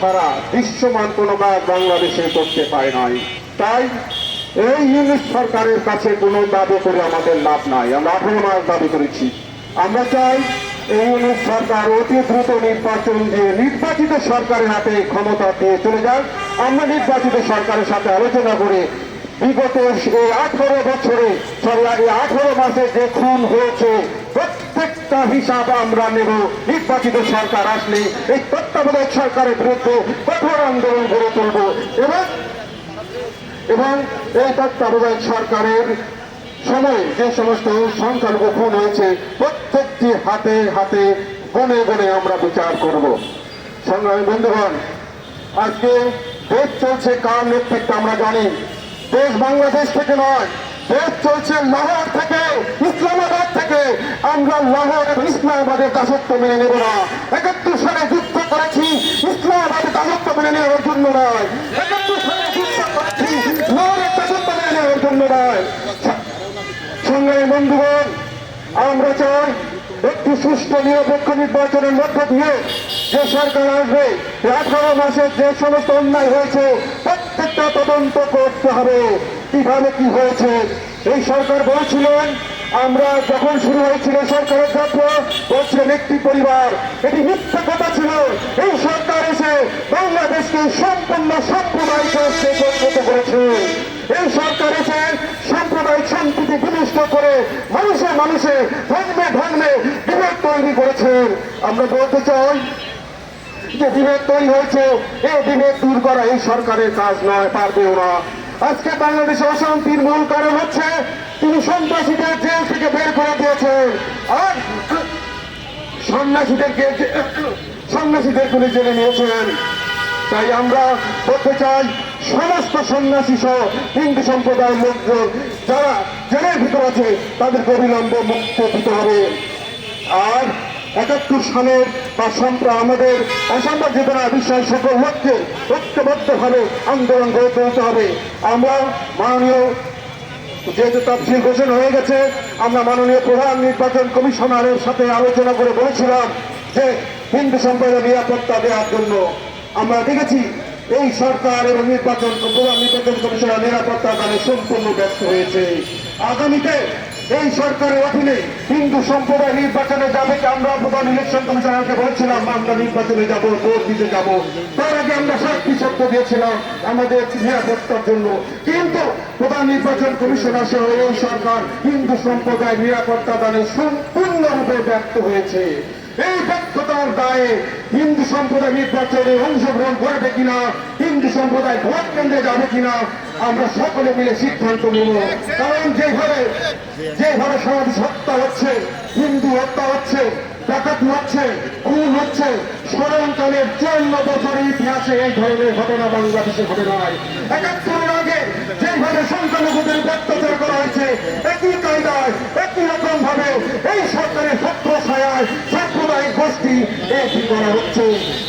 ছাড়া দৃশ্যমান কোনো বাংলাদেশে করতে নাই। তাই এই সরকারের কাছে কোনো দাবি করে আমাদের লাভ নাই। আমরা দাবি করেছি। আমরা চাই এই সরকার অতি দ্রুত নির্বাচন দিয়ে নির্বাচিত সরকারের হাতে ক্ষমতা দিয়ে চলে যাক। আমরা নির্বাচিত সরকারের সাথে আলোচনা করে বিগত এই আঠারো বছরে, সরি, এই আঠারো মাসে যে খুন হয়েছে প্রত্যেকটা হিসাব আমরা নেব। নির্বাচিত সরকার আসলে এই তত্ত্বাবধায়ক সরকারের বিরুদ্ধে কঠোর আন্দোলন গড়ে তুলব। এবং এবং এই তত্ত্বাবধায়ক সরকারের সময় যে সমস্ত সংখ্যালঘু খুন হয়েছে, প্রত্যেকটি হাতে হাতে গনে গনে আমরা বিচার করব। সংগ্রামী বন্ধুগণ, আজকে দেশ চলছে কার নেতৃত্বে আমরা জানি, দেশ বাংলাদেশ থেকে নয় চলছে লাহোর থেকে, ইসলামাবাদ থেকে। আমরা লাহোর এবং ইসলামাবাদের দাসত্ব মেনে নেব না। সালে যুদ্ধ করেছি, ইসলামাবাদের দাসত্ব মেনে নেওয়ার জন্য নয়। আমরা চাই একটি সুষ্ঠু, নিরপেক্ষ নির্বাচনের মধ্য দিয়ে যে সরকার আসবে আঠারো মাসে যে সমস্ত অন্যায় হয়েছে, প্রত্যেকটা তদন্ত করতে হবে। কীভাবে কি হয়েছে? এই সরকার বলছিলেন, আমরা যখন শুরু হয়েছিল সরকারের যাত্রা বলছিলেন একটি পরিবার। এটি মিথ্যা কথা ছিল। এই সরকার এসে বাংলাদেশকে সম্পূর্ণ সাম্প্রদায়িক রাষ্ট্রে করেছে। এই সরকার এসে সাম্প্রদায়িক সম্প্রীতি বিনষ্ট করে মানুষে মানুষে ধর্মে ধর্মে বিভেদ তৈরি করেছেন আমরা বলতে চাই যে বিভেদ তৈরি হয়েছে, এই বিভেদ দূর করা এই সরকারের কাজ নয়, পারবেও না। আজকে বাংলাদেশে অশান্তির মূল কারণ হচ্ছে তিনি সন্ত্রাসীদের জেল থেকে বের করে দিয়েছেন। আর সন্ন্যাসীদেরকে সন্ন্যাসীদের গুলি জেলে নিয়েছেন। তাই আমরা বলতে চাই, সমস্ত সন্ন্যাসী সহ হিন্দু সম্প্রদায়ের লোকজন যারা জেলের ভিতর আছে, তাদেরকে অবিলম্বে মুক্ত দিতে হবে। আর একাত্তর সালের বা আমাদের অসম্ভব চেতনা, বিশ্বাস, সকল লোককে ঐক্যবদ্ধভাবে আন্দোলন গড়ে তুলতে হবে। আমরা মাননীয়, যেহেতু তফসিল ঘোষণা হয়ে গেছে, আমরা মাননীয় প্রধান নির্বাচন কমিশনারের সাথে আলোচনা করে বলেছিলাম যে হিন্দু সম্প্রদায়ের নিরাপত্তা দেওয়ার জন্য। আমরা দেখেছি এই সরকার এবং নির্বাচন, প্রধান নির্বাচন কমিশনার নিরাপত্তা দানে সম্পূর্ণ ব্যস্ত হয়েছে। আগামীতে এই সরকারের অধীনে হিন্দু সম্প্রদায় নির্বাচনে যাবে আমরা প্রধান ইলেকশন কমিশনারকে বলছিলাম, আমরা নির্বাচনে যাব, ভোট দিতে যাব। তার আগে আমরা সাক্ষী শব্দ দিয়েছিলাম আমাদের নিরাপত্তার জন্য। কিন্তু প্রধান নির্বাচন কমিশনার সহ এই সরকার হিন্দু সম্প্রদায় নিরাপত্তা দানে সম্পূর্ণরূপে ব্যর্থ হয়েছে। এই ব্যর্থতার দায়ে হিন্দু সম্প্রদায় নির্বাচনে অংশগ্রহণ করবে কিনা, হিন্দু সম্প্রদায় ভোট কেন্দ্রে যাবে কিনা, আমরা সকলে মিলে সিদ্ধান্ত নেব। কারণ যেভাবে যেভাবে সমাজ হত্যা হচ্ছে, হিন্দু হত্যা হচ্ছে, ডাকাতি হচ্ছে, খুন হচ্ছে, স্মরণকালের চুয়ান্ন বছরের ইতিহাসে এই ধরনের ঘটনা বাংলাদেশে ঘটে নয় একাত্তরের আগে যেভাবে সংখ্যালঘুদের অত্যাচার করা হয়েছে, একই কায়দায়, একই রকম ভাবে এই সরকারের সত্য সাম্প্রদায়িক গোষ্ঠী করা হচ্ছে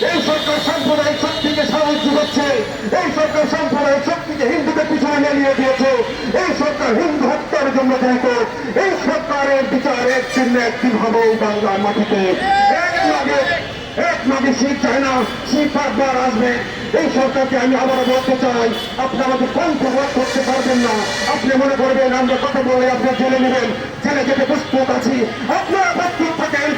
এই সরকার সাম্প্রদায়িক শক্তিকে সাহায্য করছে। এই সরকার সাম্প্রদায়িক শক্তিকে হিন্দুদের পিছনে মেলিয়ে দিয়েছে। এই সরকার হিন্দু হত্যার জন্য জড়িত এই সরকারের বিচার এক একদিন হবে এই বাংলার মাটিতে। এক লাগে শীত চায় না শীত একবার আসবে। এই সরকারকে আমি আবারও বলতে চাই, আপনি আমাদের কণ্ঠ রোধ করতে পারবেন না। আপনি মনে করবেন, আমরা কথা বলে আপনি জেলে নেবেন। জেলে যেতে প্রস্তুত আছি। আপনারা প্রস্তুত থাকেন